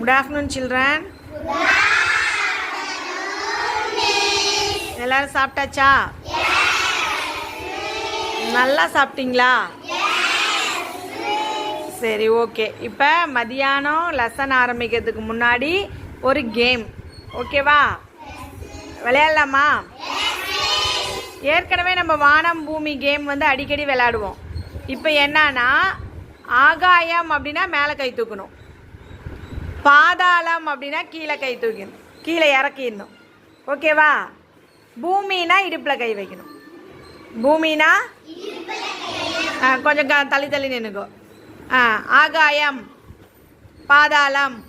Good afternoon children எல்லாரும் சாப்பிட்டாச்சா? நல்லா சாப்பிட்டீங்களா? சரி ஓகே இப்போ மதியானம் லெசன் ஆரம்பிக்கிறதுக்கு முன்னாடி ஒரு கேம் ஓகேவா விளையாடலாமா? ஏற்கனவே நம்ம வானம் பூமி கேம் வந்து அடிக்கடி விளையாடுவோம். இப்போ என்னன்னா ஆகாயம் அப்படின்னா மேலே கை தூக்கணும். பாதாளம் அப்படின்னா கீழே கை தூக்கணும் கீழே இறக்கிடணும். ஓகேவா பூமினா இடுப்பில் கை வைக்கணும். பூமினா? ஆ, கொஞ்சம் க தள்ளி தள்ளி நின்னுக்கோ. ஆ ஆகாயம். பாதாளம்.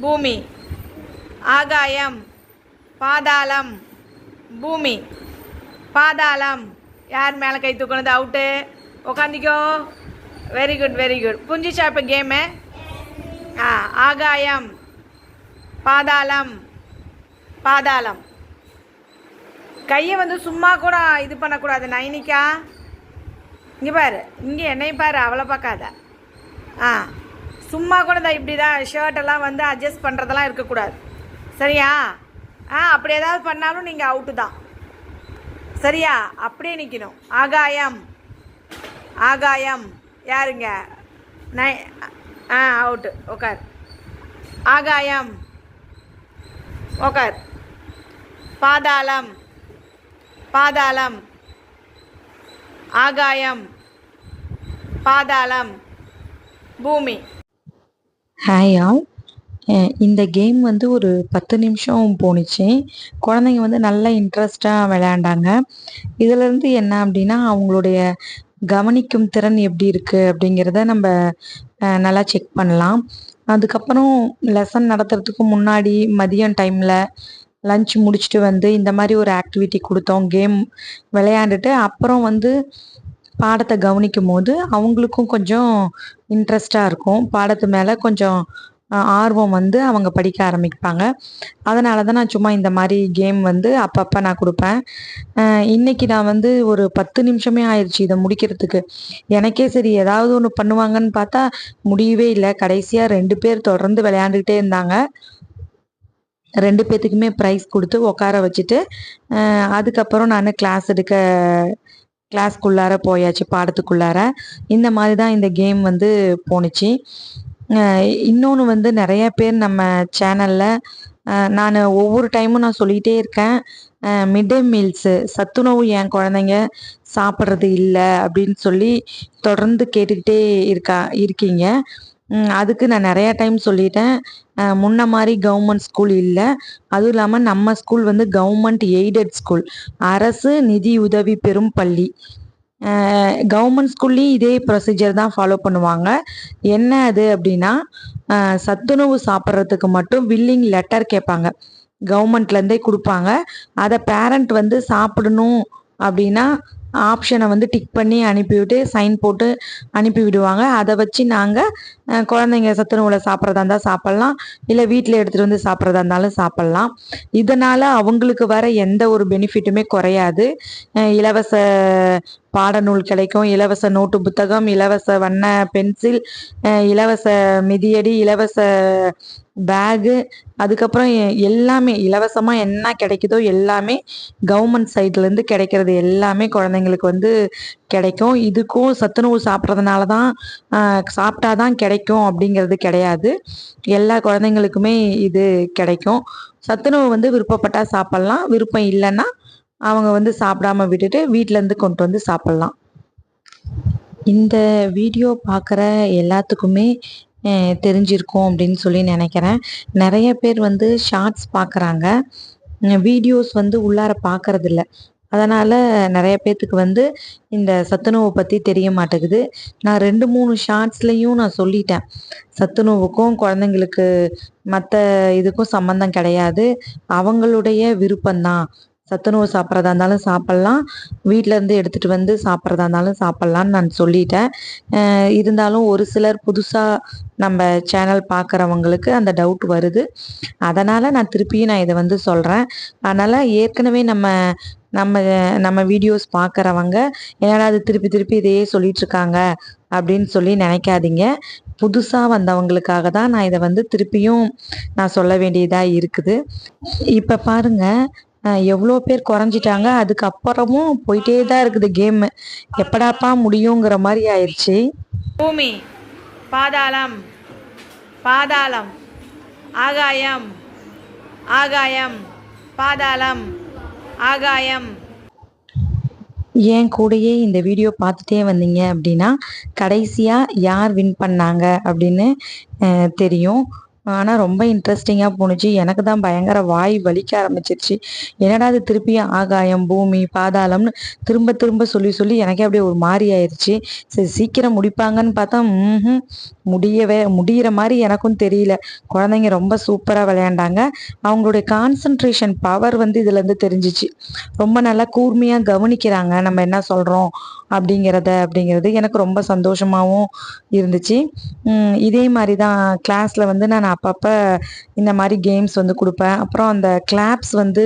பூமி. ஆகாயம். பாதாளம். பூமி. பாதாளம். யார் மேலே கை தூக்கணுது அவுட்டு உக்காந்திக்கோ. வெரி குட் வெரி குட் புரிஞ்சிச்சா இப்போ கேமு ஆகாயம் பாதாளம் பாதாளம். கையை வந்து சும்மா கூட இது பண்ணக்கூடாது நைனிக்கா. இங்கே பாரு இங்கே என்னை பாரு அவளை பார்க்காத. ஆ சும்மா கூட தான் இப்படி தான் ஷர்ட்டெல்லாம் வந்து அட்ஜஸ்ட் பண்ணுறதெல்லாம் இருக்கக்கூடாது. சரியா? ஆ அப்படி ஏதாவது பண்ணாலும் நீங்கள் அவுட்டு தான். சரியா? அப்படியே நிற்கணும் ஆகாயம் ஆகாயம். யாருங்க? நை ஆ அவுட்டு உக்கார். ஆகாயம். உக்கார். பாதாளம். பாதாளம். ஆகாயம். பாதாளம். பூமி. ஹாய் ஆல் இந்த கேம் வந்து ஒரு பத்து நிமிஷம் போணுச்சு. குழந்தைங்க வந்து நல்ல இன்ட்ரெஸ்டாக விளையாண்டாங்க. இதிலேருந்து என்ன அப்படின்னா அவங்களுடைய கவனிக்கும் திறன் எப்படி இருக்குது அப்படிங்கிறத நம்ம நல்லா செக் பண்ணலாம். அதுக்கப்புறம் லெசன் நடத்துறதுக்கு முன்னாடி மதியம் டைமில் லஞ்ச் முடிச்சுட்டு வந்து இந்த மாதிரி ஒரு ஆக்டிவிட்டி கொடுத்தோம் கேம் விளையாண்டுட்டு அப்புறம் வந்து பாடத்தை கவனிக்கும் போது அவங்களுக்கும் கொஞ்சம் இன்ட்ரெஸ்டாக இருக்கும். பாடத்து மேலே கொஞ்சம் ஆர்வம் வந்து அவங்க படிக்க ஆரம்பிப்பாங்க. அதனால தான் நான் சும்மா இந்த மாதிரி கேம் வந்து அப்பப்போ நான் கொடுப்பேன். இன்றைக்கி இன்னைக்கு நான் வந்து ஒரு பத்து நிமிஷமே ஆயிடுச்சு இதை முடிக்கிறதுக்கு. எனக்கே சரி ஏதாவது ஒன்று பண்ணுவாங்கன்னு பார்த்தா முடியவே இல்லை. கடைசியாக ரெண்டு பேர் தொடர்ந்து விளையாண்டுக்கிட்டே இருந்தாங்க. ரெண்டு பேர்த்துக்குமே ப்ரைஸ் கொடுத்து உட்கார வச்சுட்டு அதுக்கப்புறம் நான் கிளாஸ் எடுக்க கிளாஸ்க்குள்ளார போயாச்சு பாடத்துக்குள்ளார. இந்த மாதிரி தான் இந்த கேம் வந்து போணுச்சு. இன்னொன்று வந்து நிறைய பேர் நம்ம சேனலில் நான் ஒவ்வொரு டைமும் நான் சொல்லிகிட்டே இருக்கேன். மிட் டே மீல்ஸு சத்துணவு என் குழந்தைங்க சாப்பிட்றது இல்லை அப்படின்னு சொல்லி தொடர்ந்து கேட்டுக்கிட்டே இருக்கா இருக்கீங்க. அதுக்கு நான் நிறையா டைம் சொல்லிட்டேன். முன்ன மாதிரி கவர்மெண்ட் ஸ்கூல் இல்லை. அதுவும் இல்லாமல் நம்ம ஸ்கூல் வந்து கவர்மெண்ட் எய்டட் ஸ்கூல் அரசு நிதி உதவி பெறும் பள்ளி. கவர்மெண்ட் ஸ்கூல்லையும் இதே ப்ரொசீஜர் தான் ஃபாலோ பண்ணுவாங்க. என்ன அது அப்படின்னா சத்துணவு சாப்பிட்றதுக்கு மட்டும் வில்லிங் லெட்டர் கேட்பாங்க. கவர்மெண்ட்லேருந்தே கொடுப்பாங்க. அதை பேரண்ட் வந்து சாப்பிடணும் அப்படின்னா ஆப்ஷனை வந்து டிக் பண்ணி அனுப்பிவிட்டு சைன் போட்டு அனுப்பி விடுவாங்க அதை வச்சு நாங்கள் குழந்தைங்க சத்துணவுல சாப்பிட்றதா இருந்தால் சாப்பிட்லாம். இல்லை வீட்டில் எடுத்துகிட்டு வந்து சாப்பிட்றதா இருந்தாலும் சாப்பிட்லாம். இதனால் அவங்களுக்கு வர எந்த ஒரு பெனிஃபிட்டுமே குறையாது. இலவச பாடநூல் கிடைக்கும். இலவச நோட்டு புத்தகம் இலவச வண்ண பென்சில் இலவச மிதியடி இலவச பேகு அதுக்கப்புறம் எல்லாமே இலவசமாக என்ன கிடைக்குதோ எல்லாமே கவர்மெண்ட் சைட்லேருந்து கிடைக்கிறது எல்லாமே குழந்தைங்களுக்கு வந்து கிடைக்கும். இதுக்கும் சத்துணவு சாப்பிட்றதுனால தான் சாப்பிட்டா தான் கிடைக்கும் அப்படிங்கிறது கிடையாது. எல்லா குழந்தைங்களுக்குமே இது கிடைக்கும். சத்துணவு வந்து விருப்பப்பட்டால் சாப்பிட்லாம். விருப்பம் இல்லைன்னா அவங்க வந்து சாப்பிடாம விட்டுட்டு வீட்டிலேருந்து கொண்டு வந்து சாப்பிட்லாம். இந்த வீடியோ பார்க்குற எல்லாத்துக்குமே தெரிஞ்சிருக்கும் அப்படின்னு சொல்லி நினைக்கிறேன். நிறைய பேர் வந்து ஷார்ட்ஸ் பார்க்குறாங்க. வீடியோஸ் வந்து உள்ளார பார்க்கறதில்ல. அதனால் நிறைய பேர்த்துக்கு வந்து இந்த சத்துணவு பற்றி தெரிய மாட்டேங்குது. நான் ரெண்டு மூணு ஷார்ட்ஸ்லேயும் நான் சொல்லிட்டேன். சத்துணவுக்கும் குழந்தைங்களுக்கு மற்ற இதுக்கும் சம்மந்தம் கிடையாது. அவங்களுடைய விருப்பம்தான். சத்துணவு சாப்பிட்றதா இருந்தாலும் சாப்பிட்லாம். வீட்டிலேருந்து எடுத்துகிட்டு வந்து சாப்பிட்றதா இருந்தாலும் சாப்பிட்லான்னு நான் சொல்லிட்டேன். இருந்தாலும் ஒரு சிலர் புதுசாக நம்ம சேனல் பார்க்குறவங்களுக்கு அந்த டவுட் வருது. அதனால் நான் திருப்பியும் நான் இதை வந்து சொல்கிறேன் அதனால் ஏற்கனவே நம்ம நம்ம நம்ம வீடியோஸ் பார்க்குறவங்க என்னடா அது திருப்பி திருப்பி இதையே சொல்லிகிட்ருக்காங்க அப்படின்னு சொல்லி நினைக்காதீங்க. புதுசாக வந்தவங்களுக்காக தான் நான் இதை வந்து திருப்பியும் நான் சொல்ல வேண்டியதாக இருக்குது. இப்போ பாருங்கள் எவ்வளோ பேர் குறைஞ்சிட்டாங்க. அதுக்கப்புறமும் போயிட்டே தான் இருக்குது கேமு எப்படாப்பா முடியுங்கிற மாதிரி ஆயிடுச்சு பூமி பாதாளம் பாதாளம் ஆகாயம் ஆகாயம் பாதாளம். ஆகாயம். என் கூடயே இந்த வீடியோ பார்த்துட்டே வந்தீங்க அப்படின்னா கடைசியாக யார் வின் பண்ணாங்க அப்படின்னு தெரியும். ஆனால் ரொம்ப இன்ட்ரெஸ்டிங்காக போணுச்சு. எனக்கு தான் பயங்கர வாய் வலிக்க ஆரம்பிச்சிருச்சு. என்னடா அது திருப்பி ஆகாயம் பூமி பாதாளம்னு திரும்ப திரும்ப சொல்லி சொல்லி எனக்கே அப்படியே ஒரு மாதிரி ஆயிடுச்சு சரி சீக்கிரம் முடிப்பாங்கன்னு பார்த்தா முடியவே முடியிற மாதிரி எனக்கும் தெரியல. குழந்தைங்க ரொம்ப சூப்பராக விளையாண்டாங்க. அவங்களுடைய கான்சன்ட்ரேஷன் பவர் வந்து இதுலேருந்து தெரிஞ்சிச்சு. ரொம்ப நல்லா கூர்மையாக கவனிக்கிறாங்க. நம்ம என்ன சொல்கிறோம் அப்படிங்கிறத அப்படிங்கிறது எனக்கு ரொம்ப சந்தோஷமாகவும் இருந்துச்சு. இதே மாதிரி தான் கிளாஸில் வந்து நான் அப்பப்போ இந்த மாதிரி கேம்ஸ் வந்து கொடுப்பேன். அப்புறம் அந்த கிளாப்ஸ் வந்து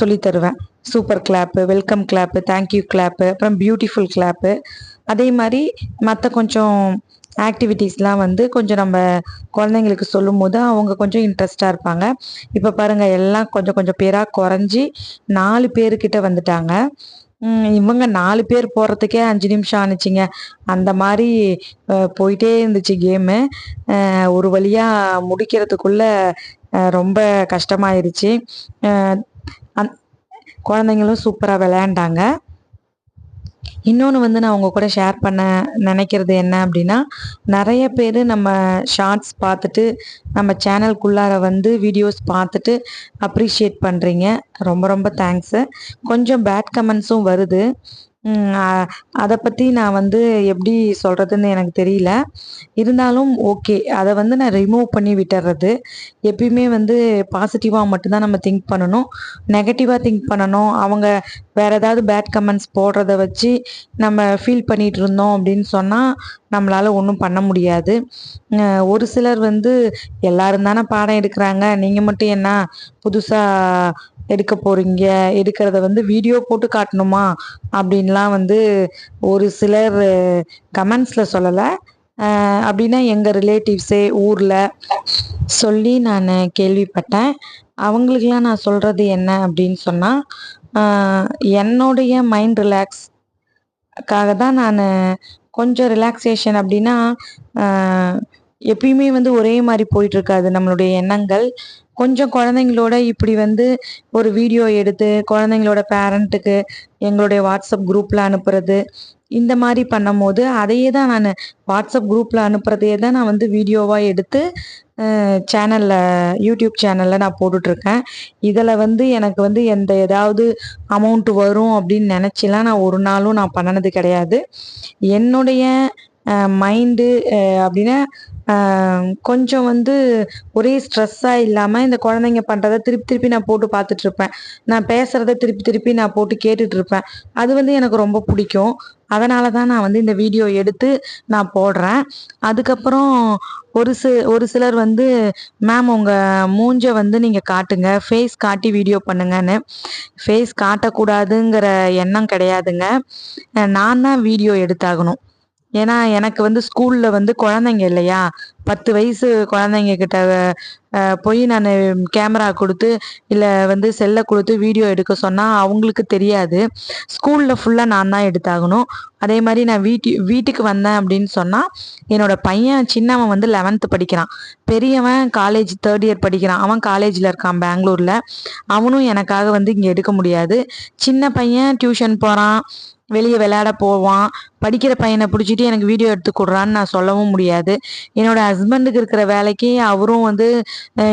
சொல்லித்தருவேன் super clap welcome clap thank you clap அப்புறம் பியூட்டிஃபுல் கிளாப்பு அதே மாதிரி மற்ற கொஞ்சம் ஆக்டிவிட்டீஸ்லாம் வந்து கொஞ்சம் நம்ம குழந்தைங்களுக்கு சொல்லும் போது அவங்க கொஞ்சம் இன்ட்ரெஸ்டாக இருப்பாங்க. இப்போ பாருங்கள் எல்லாம் கொஞ்சம் கொஞ்சம் பேராக குறைஞ்சி நாலு பேர்கிட்ட வந்துட்டாங்க. இவங்க நாலு பேர் போகிறதுக்கே அஞ்சு நிமிஷம் ஆணுச்சிங்க. அந்த மாதிரி போயிட்டே இருந்துச்சு கேமு ஒரு வழியாக முடிக்கிறதுக்குள்ள ரொம்ப கஷ்டமாயிருச்சு. அந் குழந்தைங்களும் சூப்பராக விளையாண்டாங்க. இன்னொன்று வந்து நான் உங்கள் கூட ஷேர் பண்ண நினைக்கிறது என்ன அப்படின்னா நிறைய பேர் நம்ம ஷார்ட்ஸ் பார்த்துட்டு நம்ம சேனல்குள்ளார வந்து வீடியோஸ் பார்த்துட்டு அப்ரிஷியேட் பண்ணுறீங்க ரொம்ப ரொம்ப தேங்க்ஸு கொஞ்சம் பேட் கமெண்ட்ஸும் வருது. அதை பற்றி நான் வந்து எப்படி சொல்கிறதுன்னு எனக்கு தெரியல. இருந்தாலும் ஓகே. அதை வந்து நான் ரிமூவ் பண்ணி விட்டுறது. எப்பயுமே வந்து பாசிட்டிவாக மட்டும்தான் நம்ம திங்க் பண்ணணும். நெகட்டிவாக திங்க் பண்ணணும். அவங்க வேறு ஏதாவது பேட் கமெண்ட்ஸ் போடுறத வச்சு நம்ம ஃபீல் பண்ணிட்டு இருந்தோம் அப்படின்னு சொன்னால் நம்மளால் ஒன்றும் பண்ண முடியாது. ஒரு சிலர் வந்து எல்லாரும் தானே பாடம் எடுக்கிறாங்க. நீங்கள் மட்டும் என்ன புதுசாக எடுக்க போகிறீங்க எடுக்கிறத வந்து வீடியோ போட்டு காட்டணுமா? அப்படின்லாம் வந்து ஒரு சிலர் கமெண்ட்ஸில் சொல்லலை. அப்படின்னா எங்கள் ரிலேட்டிவ்ஸே ஊரில் சொல்லி நான் கேள்விப்பட்டேன். அவங்களுக்கெல்லாம் நான் சொல்கிறது என்ன அப்படின்னு சொன்னால் என்னுடைய மைண்ட் ரிலாக்ஸ் தான் நான் கொஞ்சம் ரிலாக்ஸேஷன் அப்படின்னா எப்பயுமே வந்து ஒரே மாதிரி போயிட்டு இருக்காது நம்மளுடைய எண்ணங்கள். கொஞ்சம் குழந்தைங்களோட இப்படி வந்து ஒரு வீடியோ எடுத்து குழந்தைங்களோட பேரண்ட்டுக்கு எங்களுடைய வாட்ஸ்அப் குரூப்பில் அனுப்புறது இந்த மாதிரி பண்ணும்போது அதையே தான் நான் வாட்ஸ்அப் குரூப்பில் அனுப்புறதையே தான் நான் வந்து வீடியோவாக எடுத்து சேனலில் யூடியூப் சேனலில் நான் போட்டுட்ருக்கேன் இதில் வந்து எனக்கு வந்து எந்த ஏதாவது அமௌண்ட் வரும் அப்படின்னு நினச்சிலாம் நான் ஒரு நாளும் நான் பண்ணினது கிடையாது. என்னுடைய மைண்டு அப்படின்னா கொஞ்சம் வந்து ஒரே ஸ்ட்ரெஸ்ஸாக இல்லாமல் இந்த குழந்தைங்க பண்ணுறத திருப்பி திருப்பி நான் போட்டு பார்த்துட்டு இருப்பேன். நான் பேசுகிறத திருப்பி திருப்பி நான் போட்டு கேட்டுட்டு இருப்பேன். அது வந்து எனக்கு ரொம்ப பிடிக்கும். அதனால தான் நான் வந்து இந்த வீடியோ எடுத்து நான் போடுறேன். அதுக்கப்புறம் ஒரு சி ஒரு சிலர் வந்து மேம் உங்கள் மூஞ்சை வந்து நீங்கள் காட்டுங்க. ஃபேஸ் காட்டி வீடியோ பண்ணுங்கன்னு. ஃபேஸ் காட்டக்கூடாதுங்கிற எண்ணம் கிடையாதுங்க. நான் தான் வீடியோ எடுத்தாகணும். ஏன்னா எனக்கு வந்து ஸ்கூலில் வந்து குழந்தைங்க இல்லையா? பத்து வயசு குழந்தைங்க கிட்ட போய் நான் கேமரா கொடுத்து இல்லை வந்து செல்லை கொடுத்து வீடியோ எடுக்க சொன்னால் அவங்களுக்கு தெரியாது. ஸ்கூலில் ஃபுல்லாக நான் தான் எடுத்தாகணும். அதே மாதிரி நான் வீட்டு வீட்டுக்கு வந்தேன் அப்படின்னு சொன்னால் என்னோட பையன் சின்னவன் வந்து லெவன்த்து படிக்கிறான். பெரியவன் காலேஜ் தேர்ட் இயர் படிக்கிறான். அவன் காலேஜில் இருக்கான் பெங்களூரில். அவனும் எனக்காக வந்து இங்கே எடுக்க முடியாது. சின்ன பையன் டியூஷன் போகிறான் வெளியே விளையாட போவான். படிக்கிற பையனை பிடிச்சிட்டு எனக்கு வீடியோ எடுத்து கொடுறான்னு நான் சொல்லவும் முடியாது. என்னோட ஹஸ்பண்டுக்கு இருக்கிற வேலைக்கு அவரும் வந்து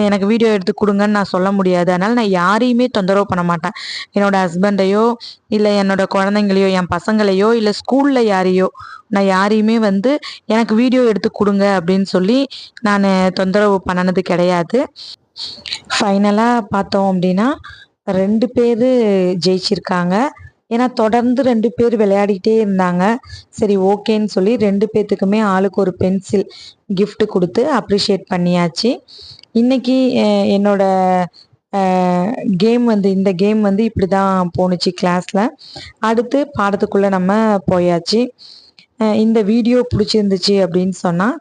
எனக்கு வீடியோ எடுத்து கொடுங்கன்னு நான் சொல்ல முடியாது. அதனால் நான் யாரையுமே தொந்தரவு பண்ண மாட்டேன். என்னோட ஹஸ்பண்டையோ இல்லை என்னோட குழந்தைங்களையோ என் பசங்களையோ இல்லை ஸ்கூலில் யாரையோ நான் யாரையுமே வந்து எனக்கு வீடியோ எடுத்து கொடுங்க அப்படின்னு சொல்லி நான் தொந்தரவு பண்ணினது கிடையாது. ஃபைனலாக பார்த்தோம் அப்படின்னா ரெண்டு பேர் ஜெயிச்சிருக்காங்க. ஏன்னா தொடர்ந்து ரெண்டு பேர் விளையாடிக்கிட்டே இருந்தாங்க. சரி ஓகேன்னு சொல்லி ரெண்டு பேர்த்துக்குமே ஆளுக்கு ஒரு பென்சில் கிஃப்ட் கொடுத்து அப்ரிஷியேட் பண்ணியாச்சு. இன்னைக்கு என்னோட கேம் வந்து இந்த கேம் வந்து இப்படி தான் போணுச்சு கிளாஸில் அடுத்து பாடத்துக்குள்ளே நம்ம போயாச்சு. இந்த வீடியோ பிடிச்சிருந்துச்சு அப்படின்னு சொன்னால்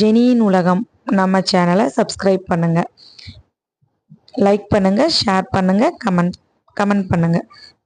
ஜெனியின் உலகம் நம்ம சேனலை சப்ஸ்கிரைப் பண்ணுங்கள் லைக் பண்ணுங்கள் ஷேர் பண்ணுங்கள் கமெண்ட் கமெண்ட் பண்ணுங்கள்